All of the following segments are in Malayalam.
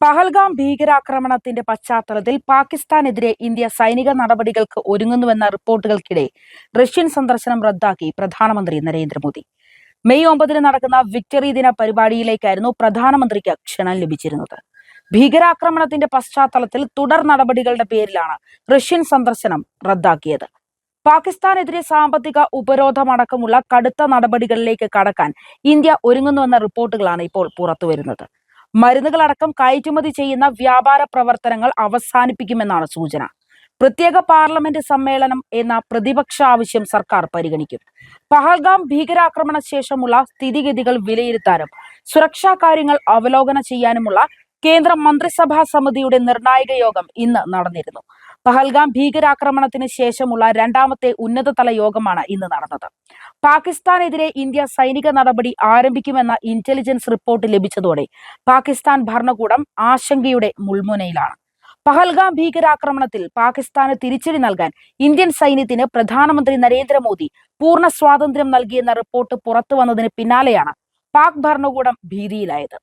പഹൽഗാം ഭീകരാക്രമണത്തിന്റെ പശ്ചാത്തലത്തിൽ പാകിസ്ഥാനെതിരെ ഇന്ത്യ സൈനിക നടപടികൾക്ക് ഒരുങ്ങുന്നുവെന്ന റിപ്പോർട്ടുകൾക്കിടെ റഷ്യൻ സന്ദർശനം റദ്ദാക്കി പ്രധാനമന്ത്രി നരേന്ദ്രമോദി. മെയ് ഒമ്പതിന് നടക്കുന്ന വിക്ടറി ദിന പരിപാടിയിലേക്കായിരുന്നു പ്രധാനമന്ത്രിക്ക് ക്ഷണം ലഭിച്ചിരുന്നത്. ഭീകരാക്രമണത്തിന്റെ പശ്ചാത്തലത്തിൽ തുടർ നടപടികളുടെ പേരിലാണ് റഷ്യൻ സന്ദർശനം റദ്ദാക്കിയത്. പാകിസ്ഥാനെതിരെ സാമ്പത്തിക ഉപരോധമടക്കമുള്ള കടുത്ത നടപടികളിലേക്ക് കടക്കാൻ ഇന്ത്യ ഒരുങ്ങുന്നുവെന്ന റിപ്പോർട്ടുകളാണ് ഇപ്പോൾ പുറത്തുവരുന്നത്. മരുന്നുകളടക്കം കയറ്റുമതി ചെയ്യുന്ന വ്യാപാര പ്രവർത്തനങ്ങൾ അവസാനിപ്പിക്കുമെന്നാണ് സൂചന. പ്രത്യേക പാർലമെന്റ് സമ്മേളനം എന്ന പ്രതിപക്ഷ ആവശ്യം സർക്കാർ പരിഗണിക്കും. പഹൽഗാം ഭീകരാക്രമണ ശേഷമുള്ള സ്ഥിതിഗതികൾ വിലയിരുത്താനും സുരക്ഷാ കാര്യങ്ങൾ അവലോകനം ചെയ്യാനുമുള്ള കേന്ദ്ര മന്ത്രിസഭാ സമിതിയുടെ നിർണായക യോഗം ഇന്ന് നടന്നിരുന്നു. പഹൽഗാം ഭീകരാക്രമണത്തിന് ശേഷമുള്ള രണ്ടാമത്തെ ഉന്നതതല യോഗമാണ് ഇന്ന് നടന്നത്. പാകിസ്ഥാനെതിരെ ഇന്ത്യ സൈനിക നടപടി ആരംഭിക്കുമെന്ന ഇന്റലിജൻസ് റിപ്പോർട്ട് ലഭിച്ചതോടെ പാകിസ്ഥാൻ ഭരണകൂടം ആശങ്കയുടെ മുൾമുനയിലാണ്. പഹൽഗാം ഭീകരാക്രമണത്തിൽ പാകിസ്ഥാന് തിരിച്ചടി നൽകാൻ ഇന്ത്യൻ സൈന്യത്തിന് പ്രധാനമന്ത്രി നരേന്ദ്രമോദി പൂർണ സ്വാതന്ത്ര്യം നൽകിയെന്ന റിപ്പോർട്ട് പുറത്തു വന്നതിന് പിന്നാലെയാണ് പാക് ഭരണകൂടം ഭീതിയിലായത്.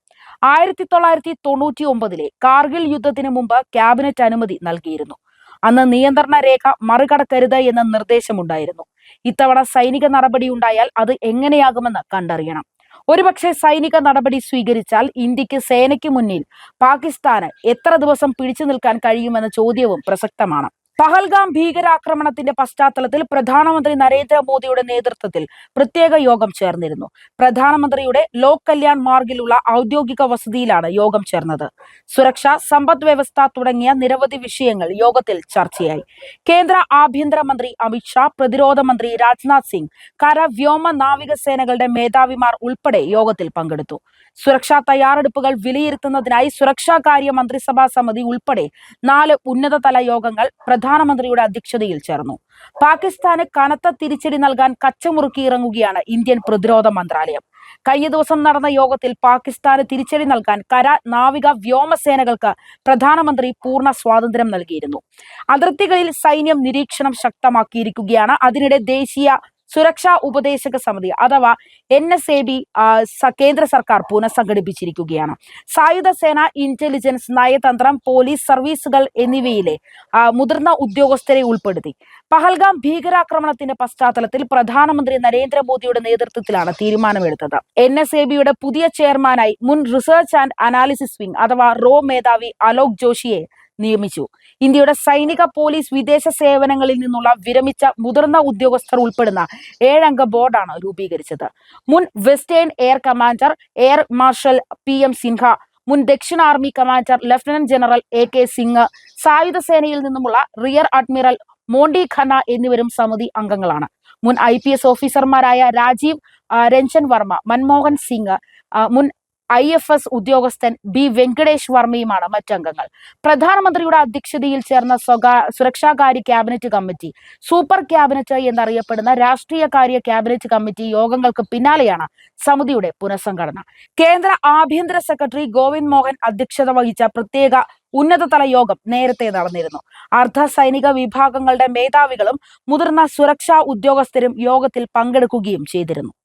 ആയിരത്തി തൊള്ളായിരത്തി തൊണ്ണൂറ്റി ഒമ്പതിലെ കാർഗിൽ യുദ്ധത്തിന് മുമ്പ് ക്യാബിനറ്റ് അനുമതി നൽകിയിരുന്നു. അന്ന് നിയന്ത്രണ രേഖ മറികടക്കരുത് എന്ന നിർദ്ദേശമുണ്ടായിരുന്നു. ഇത്തവണ സൈനിക നടപടി ഉണ്ടായാൽ അത് എങ്ങനെയാകുമെന്ന് കണ്ടറിയണം. ഒരുപക്ഷെ സൈനിക നടപടി സ്വീകരിച്ചാൽ ഇന്ത്യയ്ക്ക് സേനയ്ക്ക് മുന്നിൽ പാകിസ്ഥാന് എത്ര ദിവസം പിടിച്ചു നിൽക്കാൻ കഴിയുമെന്ന ചോദ്യവും പ്രസക്തമാണ്. പഹൽഗാം ഭീകരാക്രമണത്തിന്റെ പശ്ചാത്തലത്തിൽ പ്രധാനമന്ത്രി നരേന്ദ്രമോദിയുടെ നേതൃത്വത്തിൽ പ്രത്യേക യോഗം ചേർന്നിരുന്നു. പ്രധാനമന്ത്രിയുടെ ലോക് കല്യാൺ മാർഗിലുള്ള ഔദ്യോഗിക വസതിയിലാണ് യോഗം ചേർന്നത്. സുരക്ഷ സമ്പദ് വ്യവസ്ഥ തുടങ്ങിയ നിരവധി വിഷയങ്ങൾ യോഗത്തിൽ ചർച്ചയായി. കേന്ദ്ര ആഭ്യന്തരമന്ത്രി അമിത്ഷാ പ്രതിരോധ മന്ത്രി രാജ്നാഥ് സിംഗ് കര വ്യോമ നാവികസേനകളുടെ മേധാവിമാർ ഉൾപ്പെടെ യോഗത്തിൽ പങ്കെടുത്തു. സുരക്ഷാ തയ്യാറെടുപ്പുകൾ വിലയിരുത്തുന്നതിനായി സുരക്ഷാ കാര്യ മന്ത്രിസഭാ സമിതി ഉൾപ്പെടെ നാല് ഉന്നതതല യോഗങ്ങൾ പ്രധാനമന്ത്രിയുടെ അധ്യക്ഷതയിൽ ചേർന്നു. പാകിസ്ഥാന് കനത്ത തിരിച്ചടി നൽകാൻ കച്ചമുറുക്കി ഇറങ്ങുകയാണ് ഇന്ത്യൻ പ്രതിരോധ മന്ത്രാലയം. കഴിഞ്ഞ ദിവസം നടന്ന യോഗത്തിൽ പാകിസ്ഥാന് തിരിച്ചടി നൽകാൻ കര നാവിക വ്യോമസേനകൾക്ക് പ്രധാനമന്ത്രി പൂർണ സ്വാതന്ത്ര്യം നൽകിയിരുന്നു. അതിർത്തികളിൽ സൈന്യം നിരീക്ഷണം ശക്തമാക്കിയിരിക്കുകയാണ്. അതിനിടെ ദേശീയ സുരക്ഷാ ഉപദേശക സമിതി അഥവാ എൻ എസ് എ ബി കേന്ദ്ര സർക്കാർ പുനഃസംഘടിപ്പിച്ചിരിക്കുകയാണ്. സായുധ സേന ഇന്റലിജൻസ് നയതന്ത്രം പോലീസ് സർവീസുകൾ എന്നിവയിലെ മുതിർന്ന ഉദ്യോഗസ്ഥരെ ഉൾപ്പെടുത്തി. പഹൽഗാം ഭീകരാക്രമണത്തിന്റെ പശ്ചാത്തലത്തിൽ പ്രധാനമന്ത്രി നരേന്ദ്രമോദിയുടെ നേതൃത്വത്തിലാണ് തീരുമാനമെടുത്തത്. എൻ എസ് എ ബിയുടെ പുതിയ ചെയർമാനായി മുൻ റിസർച്ച് ആൻഡ് അനാലിസിസ് വിംഗ് അഥവാ റോ മേധാവി അലോക് ജോഷിയെ നിയമിച്ചു. ഇന്ത്യയുടെ സൈനിക പോലീസ് വിദേശ സേവനങ്ങളിൽ നിന്നുള്ള വിരമിച്ച മുതിർന്ന ഉദ്യോഗസ്ഥർ ഉൾപ്പെടുന്ന ഏഴംഗ ബോർഡാണ് രൂപീകരിച്ചത്. മുൻ western air commander air marshal P M Sinha മുൻ ദക്ഷിണ army commander lieutenant general A K Singh സായുധ സേനയിൽ നിന്നുമുള്ള റിയർ അഡ്മിറൽ മോണ്ടി ഖന്ന എന്നിവരും സമിതി അംഗങ്ങളാണ്. മുൻ ഐ പി എസ് ഓഫീസർമാരായ രാജീവ് രഞ്ജൻ വർമ്മ മൻമോഹൻ സിംഗ് മുൻ ഐ എഫ് എസ് ഉദ്യോഗസ്ഥൻ ബി വെങ്കടേഷ് വർമ്മയുമാണ് മറ്റംഗങ്ങൾ. പ്രധാനമന്ത്രിയുടെ അധ്യക്ഷതയിൽ ചേർന്ന സ്വകാ സുരക്ഷാകാര്യ ക്യാബിനറ്റ് കമ്മിറ്റി സൂപ്പർ ക്യാബിനറ്റ് എന്നറിയപ്പെടുന്ന രാഷ്ട്രീയകാര്യ ക്യാബിനറ്റ് കമ്മിറ്റി യോഗങ്ങൾക്ക് പിന്നാലെയാണ് സമിതിയുടെ പുനഃസംഘടന. കേന്ദ്ര ആഭ്യന്തര സെക്രട്ടറി ഗോവിന്ദ് മോഹൻ അധ്യക്ഷത വഹിച്ച പ്രത്യേക ഉന്നതതല യോഗം നേരത്തെ നടന്നിരുന്നു. അർദ്ധ സൈനിക വിഭാഗങ്ങളുടെ മേധാവികളും മുതിർന്ന സുരക്ഷാ ഉദ്യോഗസ്ഥരും യോഗത്തിൽ പങ്കെടുക്കുകയും ചെയ്തിരുന്നു.